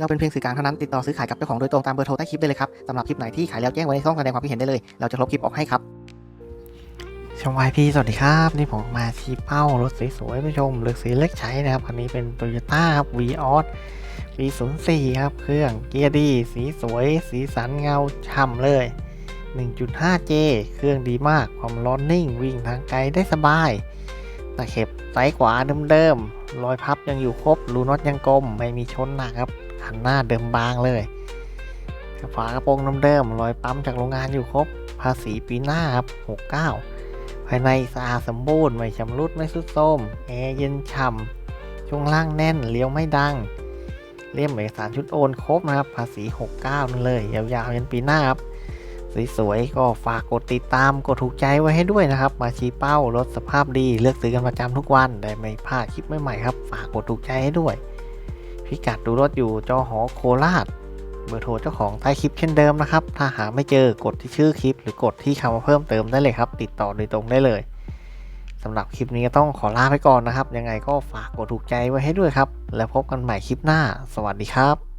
เราเป็นเพียงสื่อกลางเท่านั้นติดต่อซื้อขายกับเจ้าของโดยตรงตามเบอร์โทรใต้คลิปได้เลยครับสำหรับคลิปไหนที่ขายแล้วแจ้งไว้ในช่องแสดงความคิดเห็นได้เลย เราจะลบคลิปออกให้ครับชมวายพี่สวัสดีครับ นี่ผมมาชี้เป้ารถสวยๆผู้ชมเลือกสีเล็กใช้นะครับคันนี้เป็น t o y ยต้าครับ v ีออสปี04 ครับ เครื่องเกียร์ดี สีสวย สีสันเงาช่ำเลย 1.5J เครื่องดีมาก ความร้อนนิ่ง วิ่งทางไกลได้สบาย ตะเข็บซ้ายขวาเดิมๆรอยพับยังอยู่ครบรูน็อตยังกลมไม่มีชนหนักครับหันหน้าเดิมบางเลยฝากระโปรงเดิมๆรอยปั๊มจากโรงงานอยู่ครบ ภาษีปีหน้าครับ69 ภายในสะอาดสมบูรณ์ไม่ชำรุดไม่สุดโทรมแอร์เย็นฉ่ำช่วงล่างแน่นเลี้ยวไม่ดังเลี่ยมเอกสารชุดโอนครบนะครับ ภาษี 69นั่นเลย ยาวๆยันปีหน้าครับ สวยๆก็ฝากกดติดตามกดถูกใจไว้ให้ด้วยนะครับ มาชี้เป้ารถสภาพดีเลือกซื้อกันประจำทุกวันได้ไม่พลาดคลิปใหม่ๆครับ ฝากกดถูกใจให้ด้วย พิกัดดูรถอยู่จอหอโคราชเบอร์โทรเจ้าของใต้คลิปเช่นเดิมนะครับ ถ้าหาไม่เจอกดที่ชื่อคลิป หรือกดที่คำว่าเพิ่มเติมได้เลยครับ ติดต่อโดยตรงได้เลยสำหรับคลิปนี้ก็ต้องขอลาไปก่อนนะครับ ยังไงก็ฝากกดถูกใจไว้ให้ด้วยครับ แล้วพบกันใหม่คลิปหน้า สวัสดีครับ